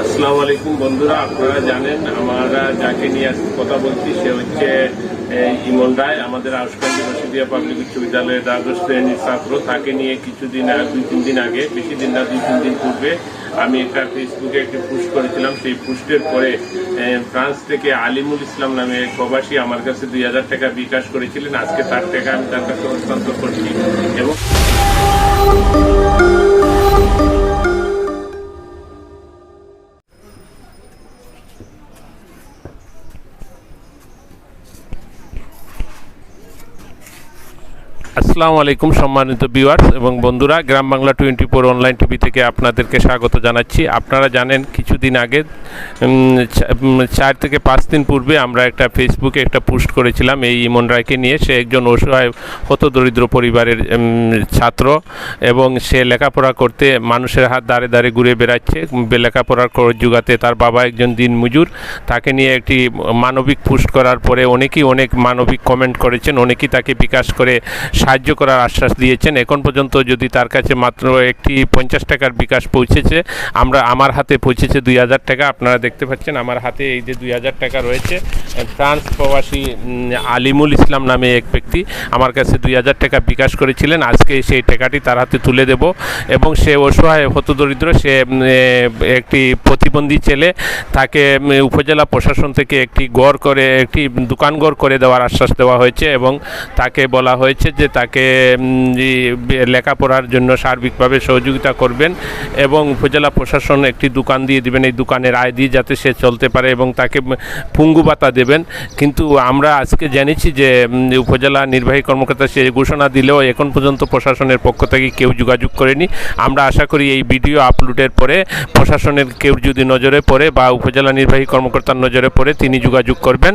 আসসালাম আলাইকুম বন্ধুরা, আপনারা জানেন আমরা যাকে নিয়ে আজকে কথা বলছি, সে হচ্ছে ইমন রায়, আমাদের আউসকান ইউনিভার্সিটি অফ পাবলিক বিশ্ববিদ্যালয়ের দ্বাদশ শ্রেণির ছাত্র। তাকে নিয়ে কিছুদিন দুই, তিন দিন আগে, বেশি দিন না, দুই, তিন দিন পূর্বে আমি একটা ফেসবুকে একটি পোস্ট করেছিলাম। সেই পোস্টের পরে ফ্রান্স থেকে আলিমুল ইসলাম নামে এক প্রবাসী আমার কাছে দুই হাজার টাকা বিকাশ করেছিলেন। আজকে তার টাকা আমি তার কাছে হস্তান্তর করছি। এবং আসসালামু আলাইকুম সম্মানিত ভিউয়ার্স এবং বন্ধুরা, Gram Bangla twenty four online TV থেকে আপনাদেরকে স্বাগত জানাচ্ছি। আপনারা জানেন, কিছুদিন আগে চার থেকে পাঁচ দিন পূর্বে আমরা একটা ফেসবুকে একটা পোস্ট করেছিলাম এই ইমন রায়কে নিয়ে। সে একজন অসহায় হত দরিদ্র পরিবারের ছাত্র এবং সে লেখাপড়া করতে মানুষের হাত দাঁড়ে দাঁড়ে ঘুরে বেড়াচ্ছে। লেখাপড়ার খরচ যোগাতে তার বাবা একজন দিন দিনমজুর। তাকে নিয়ে একটি মানবিক পোস্ট করার পরে অনেকেই অনেক মানবিক কমেন্ট করেছেন। অনেকেই তাকে বিকাশ করে সাহায্য করার আশ্বাস দিয়েছেন। এখন পর্যন্ত যদি তার কাছে মাত্র একটি পঞ্চাশ টাকার বিকাশ পৌঁছেছে, আমরা আমার হাতে পৌঁছেছে দুই হাজার টাকা। আপনারা দেখতে পাচ্ছেন আমার হাতে এই যে দুই হাজার টাকা রয়েছে। ফ্রান্স প্রবাসী আলিমুল ইসলাম নামে এক ব্যক্তি আমার কাছে দুই হাজার টাকা বিকাশ করেছিলেন। আজকে সেই টাকাটি তার হাতে তুলে দেব এবং সে অসহায়, হতদরিদ্র, সে একটি প্রতিবন্ধী ছেলে, তাকে উপজেলা প্রশাসন থেকে একটি গড় করে, একটি দোকান গড় করে দেওয়ার আশ্বাস দেওয়া হয়েছে এবং তাকে বলা হয়েছে যে তাকে লেখাপড়ার জন্য সার্বিকভাবে সহযোগিতা করবেন এবং উপজেলা প্রশাসন একটি দোকান দিয়ে দিবেন। এই দোকানের আয় দিয়ে যাতে সে চলতে পারে এবং তাকে পুঙ্গু ভাতা দেবেন। কিন্তু আমরা আজকে জেনেছি যে উপজেলা নির্বাহী কর্মকর্তা সে ঘোষণা দিলেও এখন পর্যন্ত প্রশাসনের পক্ষ থেকে কেউ যোগাযোগ করেনি। আমরা আশা করি এই ভিডিও আপলোডের পরে প্রশাসনের কেউ যদি নজরে পড়ে বা উপজেলা নির্বাহী কর্মকর্তার নজরে পড়ে তিনি যোগাযোগ করবেন।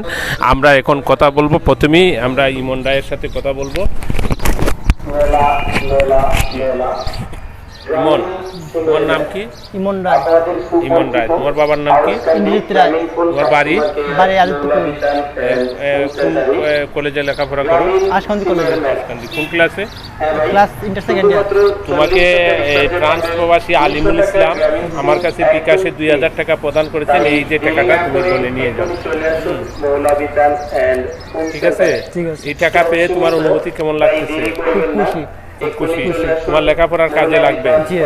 আমরা এখন কথা বলব। প্রথমেই আমরা ইমন রায়ের সাথে কথা বলব। Lola, Lola, Lola. ইমন। তোমার নাম কি? ইমন রায়। ইমন রায়। তোমার বাবার নাম কি? ইন্দ্রিত রায়। তোমার বাড়ি? বাড়ি আদিত্যপুর কলেজে। লেখাপড়া করো? আশকান্দি কলেজে। হাসকান্দি। কোন ক্লাসে? Class inter second year. তোমাকে এ, ট্রান্স প্রবাসী আলিমুল ইসলাম আমার কাছে বিকাশে দুই হাজার টাকা প্রদান করেছেন। এই যে টাকাটা তুমি বলে নিয়ে যাও। ঠিক আছে। এই টাকা পেয়ে তোমার অনুভূতি কেমন লাগতেছে? খুব খুশি। খুশি। তোমার লেখাপড়ার কাজে লাগবে। জি।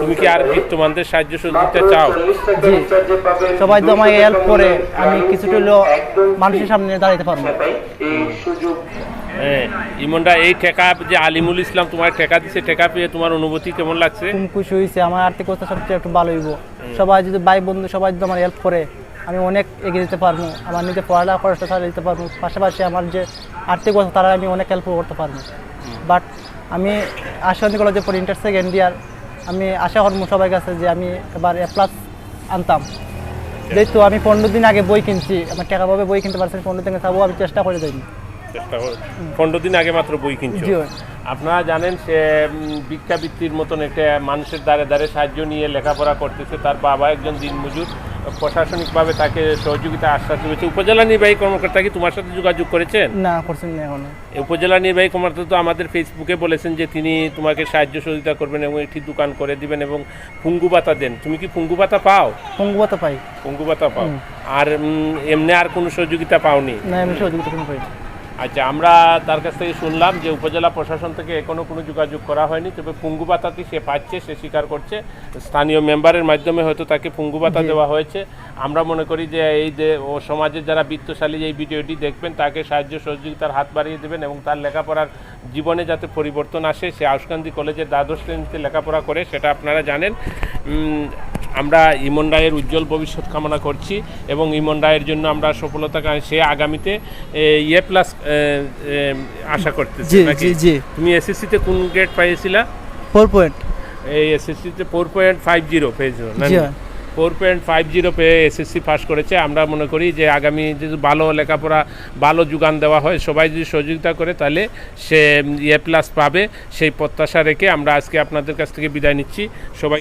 তুমি কি আর বিত্তমানদের সাহায্য সহযোগিতা চাও? জি। সবাই তো আমাকে হেল্প করে আমি কিছুটা হলেও মানুষের সামনে দাঁড়াতে পারব। হ্যাঁ ইমনরা এই টাকা যে আলিমুল ইসলাম তোমার ঠেকা দিছে ঠেকা পেয়ে তোমার অনুভূতি কেমন লাগছে? খুশি হয়েছে আমার আর্থিক অবস্থা সবচেয়ে একটু ভালো হইব। সবাই যদি ভাই বন্ধু সবাই যদি আমার হেল্প করে আমি অনেক এগিয়ে যেতে পারব আমার নিজে পড়ালেখা খরচটা চালিয়ে দিতে পারব পাশাপাশি আমার যে আর্থিক অবস্থা তারা আমি অনেক হেল্প করতে পারব। বাট আমি আশান্তি কলেজে পড়ি ইন্টার সেকেন্ড ইয়ার আমি আশা করব সবার কাছে যে আমি এবার এ প্লাস আনতাম। যেহেতু আমি পনেরো দিন আগে বই কিনছি আমার টাকা পাবে বই কিনতে পারছি পনেরো দিন যাব আমি চেষ্টা করে যাইনি। চেষ্টা করো পনেরো দিন আগে মাত্র বই কিনছো? আপনারা জানেন সে ভিক্ষাবৃত্তির মতন একটা মানুষের দ্বারে দ্বারে সাহায্য নিয়ে লেখাপড়া করতেছে তার বাবা একজন দিন দিনমজুর। প্রশাসনিকভাবে তাকে সহযোগিতা আশ্বাস দিয়েছে। উপজেলা নির্বাহী কর্মকর্তা কি তোমার সাথে যোগাযোগ করেছেন? না করছেন না এখনও। উপজেলা নির্বাহী কর্মকর্তা তো আমাদের ফেসবুকে বলেছেন যে তিনি তোমাকে সাহায্য সহযোগিতা করবেন এবং একটি দোকান করে দিবেন এবং ফুঙ্গু ভাতা দেন। তুমি কি ফুঙ্গু ভাতা পাও? ফুঙ্গু পাতা পাই। ফুঙ্গু ভাতা পাও। আর এমনি আর কোনো সহযোগিতা পাওনি? না আমি সহযোগিতা কোনো পাই আচ্ছা আমরা তার কাছ থেকে শুনলাম যে উপজেলা প্রশাসন থেকে এখনও কোনো যোগাযোগ করা হয়নি তবে পুঙ্গু ভাতাটি সে পাচ্ছে সে স্বীকার করছে। স্থানীয় মেম্বারের মাধ্যমে হয়তো তাকে পুঙ্গু ভাতা দেওয়া হয়েছে। আমরা মনে করি যে এই যে ও সমাজের যারা বিত্তশালী এই ভিডিওটি দেখবেন তাকে সাহায্য সহযোগিতার হাত বাড়িয়ে দেবেন এবং তার লেখাপড়ার জীবনে যাতে পরিবর্তন আসে সে আউসকান্দি কলেজের দ্বাদশ শ্রেণীতে লেখাপড়া করে সেটা আপনারা জানেন। আমরা ইমন রায়ের উজ্জ্বল ভবিষ্যৎ কামনা করছি এবং ইমন রায়ের জন্য আমরা সফলতা সে আগামীতে ইয়ে প্লাস এ, আশা করতেছি তুমি এসএসসিতে কোন গ্রেড পাইছিলা ফোর পয়েন্ট এই এসএসসিতে ফোর পয়েন্ট ফাইভ জিরো পেয়েছিল না। ফোর পয়েন্ট ফাইভ জিরো পেয়ে এসএসসি পাস করেছে। আমরা মনে করি যে আগামী যদি ভালো লেখাপড়া ভালো যোগান দেওয়া হয় সবাই যদি সহযোগিতা করে তাহলে সে এ প্লাস পাবে। সেই প্রত্যাশা রেখে আমরা আজকে আপনাদের কাছ থেকে বিদায় নিচ্ছি। সবাই